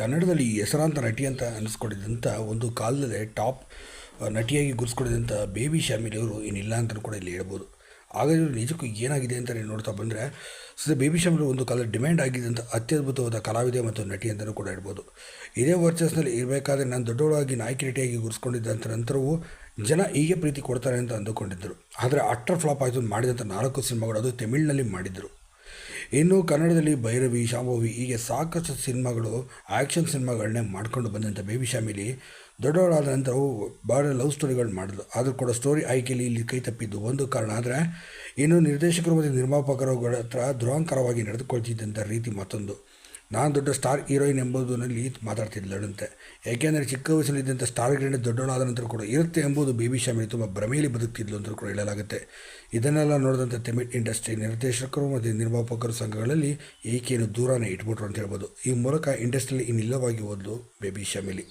ಕನ್ನಡದಲ್ಲಿ ಹೆಸರಾಂತ ನಟಿ ಅಂತ ಅನ್ನಿಸ್ಕೊಂಡಿದ್ದಂಥ ಒಂದು ಕಾಲದಲ್ಲೇ ಟಾಪ್ ನಟಿಯಾಗಿ ಗುರುಸ್ಕೊಂಡಿದ್ದಂಥ ಬೇಬಿ ಶ್ಯಾಮಿಲಿಯವರು ಅಂತ ಅಂತಲೂ ಕೂಡ ಇಲ್ಲಿ ಹೇಳ್ಬೋದು. ಹಾಗಾದ್ರೆ ನಿಜಕ್ಕೂ ಏನಾಗಿದೆ ಅಂತ ನೀವು ನೋಡ್ತಾ ಬಂದರೆ, ಸದ್ಯ ಬೇಬಿ ಶ್ಯಾಮಿಲಿ ಒಂದು ಕಾಲ ಡಿಮ್ಯಾಂಡ್ ಆಗಿದ್ದಂಥ ಅತ್ಯದ್ಭುತವಾದ ಕಲಾವಿದೆ ಮತ್ತು ನಟಿ ಅಂತಲೂ ಕೂಡ ಹೇಳ್ಬೋದು. ಇದೇ ವರ್ಚಸ್ನಲ್ಲಿ ಇರಬೇಕಾದ್ರೆ ನಾನು ದೊಡ್ಡವಳಾಗಿ ನಾಯಕಿ ನಟಿಯಾಗಿ ಗುರುಸ್ಕೊಂಡಿದ್ದಂಥ ನಂತರವೂ ಜನ ಹೀಗೆ ಪ್ರೀತಿ ಕೊಡ್ತಾರೆ ಅಂತ ಅಂದುಕೊಂಡಿದ್ದರು. ಆದರೆ ಅಟ್ರ ಫ್ಲಾಪ್ ಆಯಿತು ಮಾಡಿದಂಥ ನಾಲ್ಕು ಸಿನಿಮಾಗಳು ಅದು ತಮಿಳಿನಲ್ಲಿ ಮಾಡಿದ್ದರು. ಇನ್ನು ಕನ್ನಡದಲ್ಲಿ ಭೈರವಿ, ಶಾಂಭವಿ ಹೀಗೆ ಸಾಕಷ್ಟು ಸಿನಿಮಾಗಳು ಆ್ಯಕ್ಷನ್ ಸಿನಿಮಾಗಳನ್ನೇ ಮಾಡ್ಕೊಂಡು ಬಂದಂಥ ಬೇಬಿ ಶಾಮಿಲಿ, ದೊಡ್ಡವಳಾದ ನಂತರ ಭಾಳ ಲವ್ ಸ್ಟೋರಿಗಳು ಮಾಡಿದ್ರು ಆದರೂ ಕೂಡ ಸ್ಟೋರಿ ಆಯ್ಕೆಯಲ್ಲಿ ಇಲ್ಲಿ ಕೈ ತಪ್ಪಿದ್ದು ಒಂದು ಕಾರಣ. ಆದರೆ ಇನ್ನು ನಿರ್ದೇಶಕರು ಮತ್ತು ನಿರ್ಮಾಪಕರುಗಳ ಹತ್ರ ದುರಾಂಕರವಾಗಿ ನಡೆದುಕೊಳ್ತಿದ್ದಂಥ ರೀತಿ ಮತ್ತೊಂದು. ನಾನು ದೊಡ್ಡ ಸ್ಟಾರ್ ಹೀರೋಯಿನ್ ಎಂಬುದರಲ್ಲಿ ಮಾತಾಡ್ತಿದ್ದಳಂತೆ ಯಾಕೆಂದರೆ ಚಿಕ್ಕ ವಯಸ್ಸಿನಲ್ಲಿದ್ದಂಥ ಸ್ಟಾರ್ ಗ್ರೀಡ್ ದೊಡ್ಡವಳಾದ ನಂತರ ಕೂಡ ಇರುತ್ತೆ ಎಂಬುದು ಬೇಬಿ ಶಾಮಿಲಿ ತುಂಬ ಭ್ರಮೆಯಲ್ಲಿ ಬದುಕ್ತಿದ್ಲು ಅಂತ ಕೂಡ ಹೇಳಲಾಗುತ್ತೆ. ಇದನ್ನೆಲ್ಲ ನೋಡಿದಂಥ ತಮಿಳ್ ಇಂಡಸ್ಟ್ರಿ ನಿರ್ದೇಶಕರು ಮತ್ತು ನಿರ್ಮಾಪಕರು ಸಂಘಗಳಲ್ಲಿ ಈಕೆಯನ್ನು ದೂರನೇ ಇಟ್ಬಿಟ್ರು ಅಂತ ಹೇಳ್ಬೋದು. ಈ ಮೂಲಕ ಇಂಡಸ್ಟ್ರಿಯಲ್ಲಿ ಇನ್ನಿಲ್ಲವಾಗಿ ಹೋದ್ಲು ಬೇಬಿ ಶಾಮಿಲಿ.